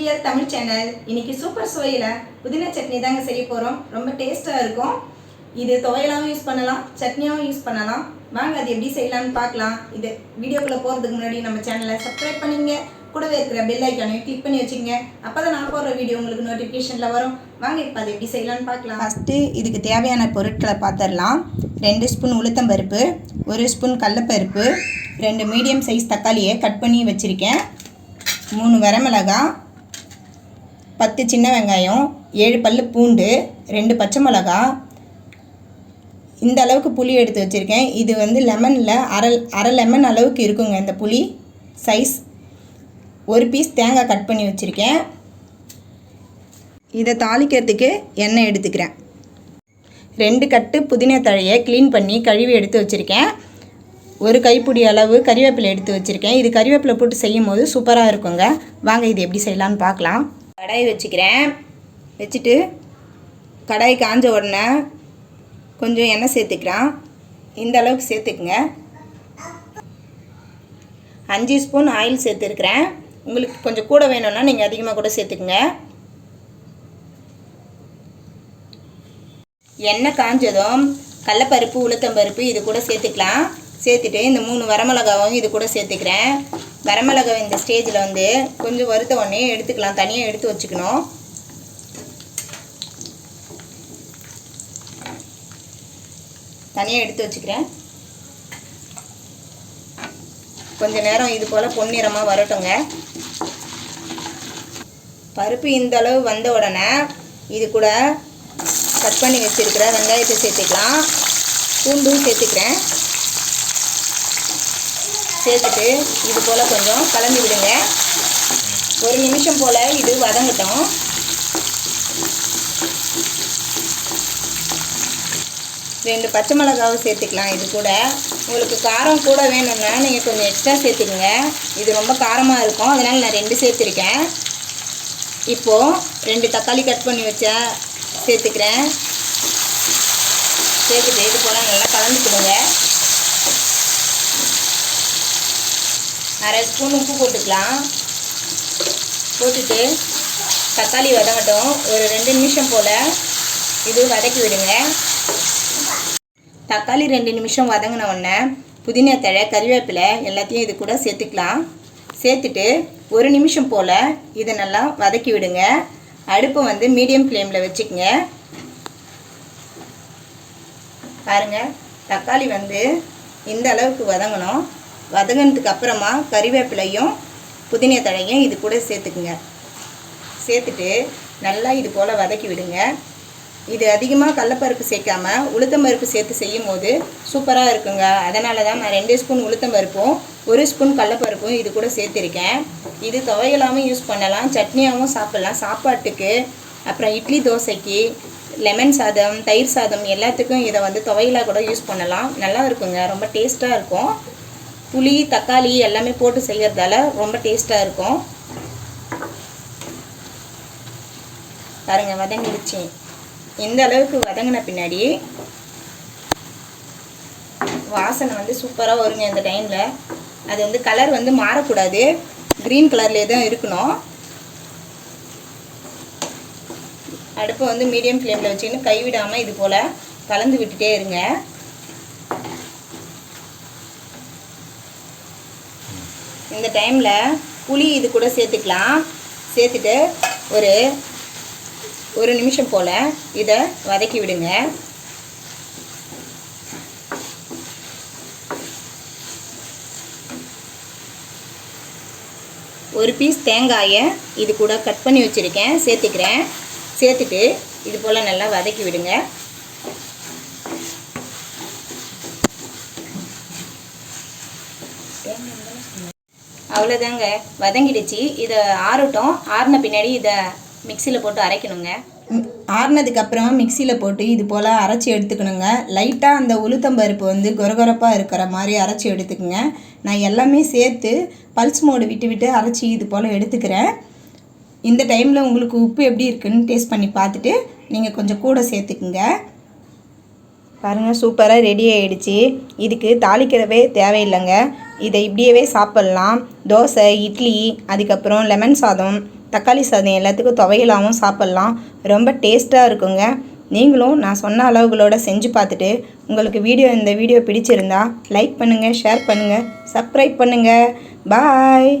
குவியல் தமிழ் சேனல் இன்னைக்கு சூப்பர் சுவையில் புதினா சட்னி தாங்க செய்ய போகிறோம் ரொம்ப டேஸ்ட்டாக இருக்கும். இது துவையலாகவும் யூஸ் பண்ணலாம் சட்னியாகவும் யூஸ் பண்ணலாம். வாங்க அது எப்படி செய்யலாம்னு பார்க்கலாம். இது வீடியோக்குள்ளே போகிறதுக்கு முன்னாடி நம்ம சேனலை சப்ஸ்கிரைப் பண்ணிங்க கூடவே இருக்கிற பெல் ஐக்கானையும் கிளிக் பண்ணி வச்சுங்க அப்போ தான் நான் போடுற வீடியோ உங்களுக்கு நோட்டிஃபிகேஷனில் வரும். வாங்க இப்போ அது எப்படி செய்யலாம்னு பார்க்கலாம். ஃபஸ்ட்டு இதுக்கு தேவையான பொருட்களை பார்த்துடலாம் ரெண்டு ஸ்பூன் உளுத்தம்பருப்பு ஒரு ஸ்பூன் கடலப்பருப்பு ரெண்டு மீடியம் சைஸ் தக்காளியை கட் பண்ணி வச்சுருக்கேன். மூணு வரமிளகா பத்து சின்ன வெங்காயம் ஏழு பல் பூண்டு ரெண்டு பச்சை மிளகா. இந்த அளவுக்கு புளி எடுத்து வச்சுருக்கேன். இது வந்து லெமனில் அரை அரை லெமன் அளவுக்கு இருக்குங்க இந்த புளி சைஸ். ஒரு பீஸ் தேங்காய் கட் பண்ணி வச்சுருக்கேன். இதை தாளிக்கிறதுக்கு எண்ணெய் எடுத்துக்கிறேன். ரெண்டு கட்டு புதினா தழையை க்ளீன் பண்ணி கழுவி எடுத்து வச்சுருக்கேன். ஒரு கைப்பிடி அளவு கறிவேப்பிலை எடுத்து வச்சுருக்கேன். இது கறிவேப்பிலை போட்டு செய்யும் போது சூப்பராக இருக்குங்க. வாங்க இது எப்படி செய்யலாம்னு பார்க்கலாம். கடாய் வச்சுக்கிறேன். வச்சுட்டு கடாய் காஞ்ச உடனே கொஞ்சம் எண்ணெய் சேர்த்துக்கிறேன் இந்த அளவுக்கு சேர்த்துக்குங்க. அஞ்சு ஸ்பூன் ஆயில் சேர்த்துருக்குறேன். உங்களுக்கு கொஞ்சம் கூட வேணும்னா நீங்கள் அதிகமாக கூட சேர்த்துக்குங்க. எண்ணெய் காஞ்சதும் கடலப்பருப்பு உளுத்தம்பருப்பு இது கூட சேர்த்துக்கலாம். சேர்த்துட்டு இந்த மூணு வரமிளகாவும் இது கூட சேர்த்துக்கிறேன். வரமிளகாய் இந்த ஸ்டேஜில் வந்து கொஞ்சம் வறுத்த உடனே எடுத்துக்கலாம். தனியாக எடுத்து வச்சுக்கணும். தனியாக எடுத்து வச்சுக்கிறேன். கொஞ்சம் நேரம் இது போல் பொன்னிறமாக வரட்டுங்க. பருப்பு இந்த அளவு வந்த உடனே இது கூட கட் பண்ணி வச்சுருக்கிற வெங்காயத்தை சேர்த்துக்கலாம். பூண்டும் சேர்த்துக்கிறேன். சேர்த்துட்டு இது போல் கொஞ்சம் கலந்து விடுங்க. ஒரு நிமிஷம் போல் இது வதங்கட்டும். ரெண்டு பச்சை மிளகாவும் சேர்த்துக்கலாம். இது கூட. உங்களுக்கு காரம் கூட வேணும்னா நீங்கள் கொஞ்சம் எக்ஸ்ட்ரா சேர்த்துக்கோங்க. இது ரொம்ப காரமாக இருக்கும். அதனால் நான் ரெண்டு சேர்த்துருக்கேன். இப்போது ரெண்டு தக்காளி கட் பண்ணி வச்சா சேர்த்துக்கிறேன். சேர்த்துட்டு இது போல் நல்லா கலந்துக்கிடுங்க அரை ஸ்பூன் உப்பு போட்டுக்கலாம். போட்டுட்டு தக்காளி வதங்கட்டும். ஒரு ரெண்டு நிமிஷம் போல் இது வதக்கி விடுங்க. தக்காளி ரெண்டு நிமிஷம் வதங்கின உடனே புதினா தழை கறிவேப்பிலை எல்லாத்தையும் இது கூட சேர்த்துக்கலாம். சேர்த்துட்டு ஒரு நிமிஷம் போல் இதை நல்லா வதக்கி விடுங்க. அடுப்பை வந்து மீடியம் ஃப்ளேமில் வச்சுக்கோங்க. பாருங்கள் தக்காளி வந்து இந்த அளவுக்கு வதங்கணும். வதங்கினதுக்கு அப்புறமா கறிவேப்பிலையும் புதினா தழையும் இது கூட சேர்த்துக்குங்க. சேர்த்துட்டு நல்லா இது போல் வதக்கி விடுங்க. இது அதிகமாக கடலப்பருப்பு சேர்க்காம உளுத்தம்பருப்பு சேர்த்து செய்யும் போது சூப்பராக இருக்குங்க. அதனால தான் நான் ரெண்டு ஸ்பூன் உளுத்தம்பருப்பும் ஒரு ஸ்பூன் கடலப்பருப்பும் இது கூட சேர்த்துருக்கேன். இது துவையலாமல் யூஸ் பண்ணலாம் சட்னியாகவும் சாப்பிட்லாம். சாப்பாட்டுக்கு அப்புறம் இட்லி தோசைக்கு லெமன் சாதம் தயிர் சாதம் எல்லாத்துக்கும் இதை வந்து துவையலாக கூட யூஸ் பண்ணலாம். நல்லா இருக்குங்க. ரொம்ப டேஸ்ட்டாக இருக்கும். புளி தக்காளி எல்லாமே போட்டு செய்கிறதால ரொம்ப டேஸ்ட்டாக இருக்கும். பாருங்கள் வதங்கிடுச்சு இந்த அளவுக்கு வதங்கின பின்னாடி வாசனை வந்து சூப்பராக வருங்க இந்த டைமில். அது வந்து கலர் வந்து மாறக்கூடாது. க்ரீன் கலர்லேயே தான் இருக்கணும். அடுப்பை வந்து மீடியம் ஃப்ளேமில் வச்சுக்கின்னு கைவிடாமல் இது போல் கலந்து விட்டுட்டே இருங்க. இந்த டைமில் புளி இது கூட சேர்த்துக்கலாம். சேர்த்துட்டு ஒரு ஒரு நிமிஷம் போல் இதை வதக்கி விடுங்க. ஒரு பீஸ் தேங்காயை இது கூட கட் பண்ணி வச்சுருக்கேன் சேர்த்துக்கிறேன். சேர்த்துட்டு இது போல் நல்லா வதக்கி விடுங்க. அவ்வளோதாங்க வதங்கிடுச்சு. இதை ஆறட்டும். ஆறின பின்னாடி இதை மிக்சியில் போட்டு அரைக்கணுங்க. ஆறுனதுக்கு மிக்சியில் போட்டு இது போல் அரைச்சி எடுத்துக்கணுங்க. லைட்டாக அந்த உளுத்தம்பருப்பு வந்து கொரகொரப்பாக இருக்கிற மாதிரி அரைச்சி எடுத்துக்கோங்க. நான் எல்லாமே சேர்த்து பல்ஸ் மோடு விட்டு விட்டு அரைச்சி இது போல் எடுத்துக்கிறேன். இந்த டைமில் உங்களுக்கு உப்பு எப்படி இருக்குன்னு டேஸ்ட் பண்ணி பார்த்துட்டு நீங்கள் கொஞ்சம் கூட சேர்த்துக்குங்க. பாருங்கள் சூப்பராக ரெடி ஆகிடுச்சி இதுக்கு தாளிக்கிறவே தேவையில்லைங்க. இதை இப்படியவே சாப்பிட்லாம். தோசை இட்லி அதுக்கப்புறம் லெமன் சாதம் தக்காளி சாதம் எல்லாத்துக்கும் துவையலாகவும் சாப்பிட்லாம். ரொம்ப டேஸ்ட்டாக இருக்குங்க. நீங்களும் நான் சொன்ன அளவுகளோட செஞ்சு பார்த்துட்டு உங்களுக்கு வீடியோ இந்த வீடியோ பிடிச்சிருந்தா லைக் பண்ணுங்கள் ஷேர் பண்ணுங்கள் சப்ஸ்கிரைப் பண்ணுங்கள் பாய்